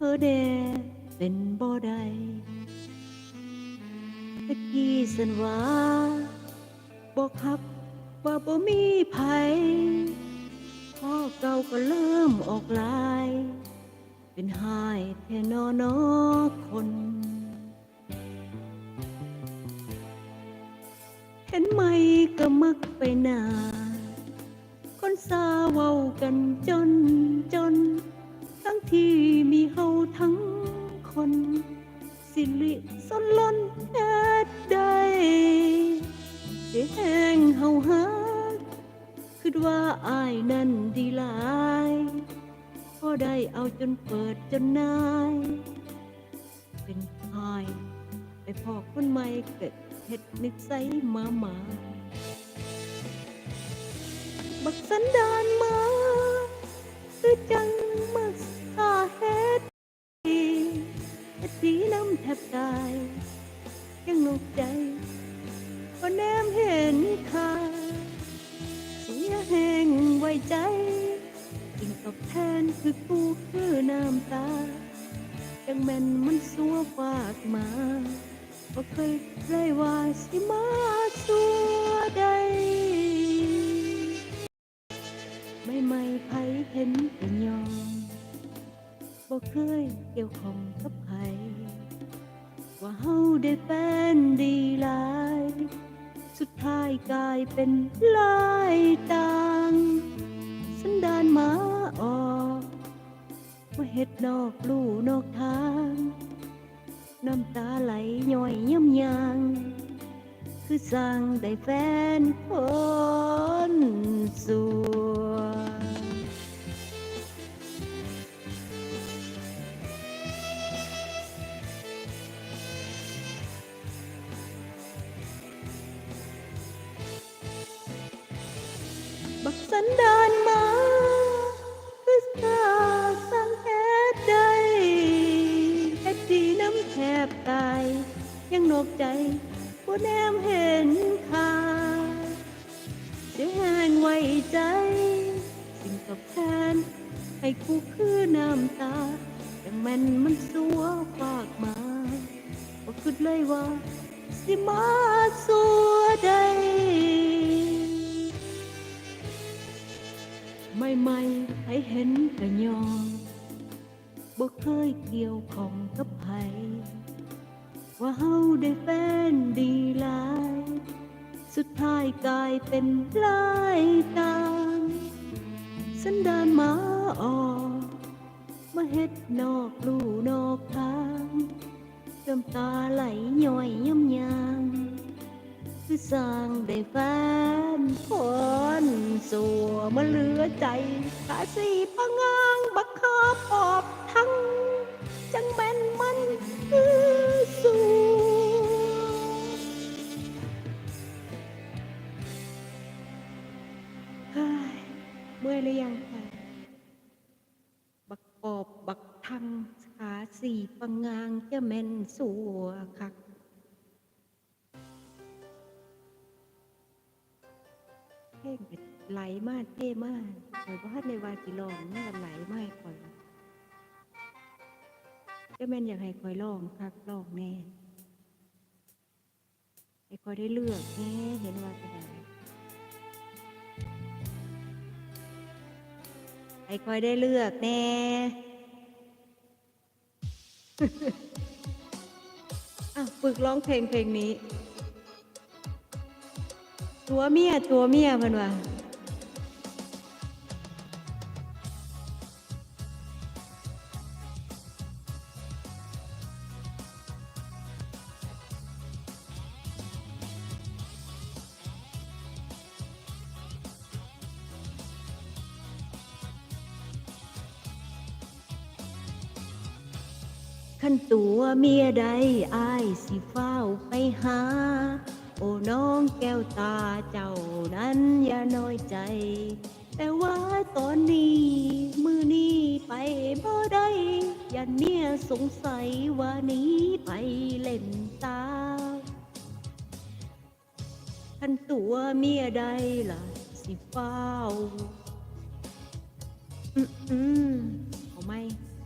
เพอแดเป็นบ่ได้ตะกี้สันว่าบอกฮับว่าบ่มีไผพ่อเก่าก็เริ่มออกลาย เป็นหายแทนอนอคนเห็นไหมก็มักไปนา คนสาเว้ากันจนจน ที่มีเฮาทั้งคน สิริสนล้นแอดได้สิแห้งเฮาฮักคิดว่าอายนั้นดีหลายพอได้เอาจนเปิดจนนาย เป็นพายไปพอคนใหม่เกิดเฮ็ดนิสัยหมาหมาบักสันดานมา คือจัง กใจพอแนมเห็นค่าเสียแหงไว้ใจสิ่งตอบแทนคือกูคือน้ำตาจังแม่นมันสัวฝากมาบ่เคยเลยว่าสิมาสัวใดไม่ไม่ไผเห็นก็ยอมบ่เคยเกี่ยวของกับ ว่าเฮาได้เป็นดีหลาย สุดท้ายกลายเป็นลายต่างสันดานมาออกมาเฮ็ดนอกลู่นอกทาง น้ำตาไหลย่อยย่ำยางคือสร้างได้แฟนคนสวบั กสันดานมาคือสาสังเฮ็ดได้เฮ็ดดีน้ำแทบตาย ยังนอกใจบ่แนมเห็นค่าเสียแหงไว้ใจ สิ่งตอบแทนให้กูคือน้ำตาแต่แมันมันสัวฝากมาบ่คิดเลยว่า สิมาสัวใด ไม่ไม่ให้เห็นกะยอมบ่เคยเกี่ยวข้องกับไผว่าเฮาได้แฟนดีหลาย สุดท้ายกลายเป็นลายตางสันดานหมาออกมาเฮ็ดนอกลู่นอกทางน้ำตาไหลย่อยย่ำยาง คือสร้างได้แฟนคนสัวมาเหลือใจขาสีพะงางบักคาปอบทั้ง จังแม่นมันคือสัวเฮ้ยเมื่อยหรือยังคะบักปอบบักทังขาสีพะงางจะแม่นสัวคัก เพลงไหลมากเท่มากข่อยบ่ทันในวาสิร้องมันก็ไหลมากข่อยก็แม่นอยากให้ข่อยร้องคักร้องแน่ให้ข่อยได้เลือกแน่เห็นว่าจะได้ให้ข่อยได้เลือกแน่อะฝึกร้องเพลงเพลงนี้ ตัวเมียตัวเมียเพิ่นว่าขันตัวเมียใดอายสิเฝ้าวไปหา โอ้น้องแก้วตาเจ้านั้นอย่าน้อยใจ แต่ว่าตอนนี้ มือนี้ไปบ่ได้อย่าเนี่ยสงสัยว่านี้ไปเล่นตาขันตัวเมียใดล่ะสิเฝ้า อืมอืมเอาไหม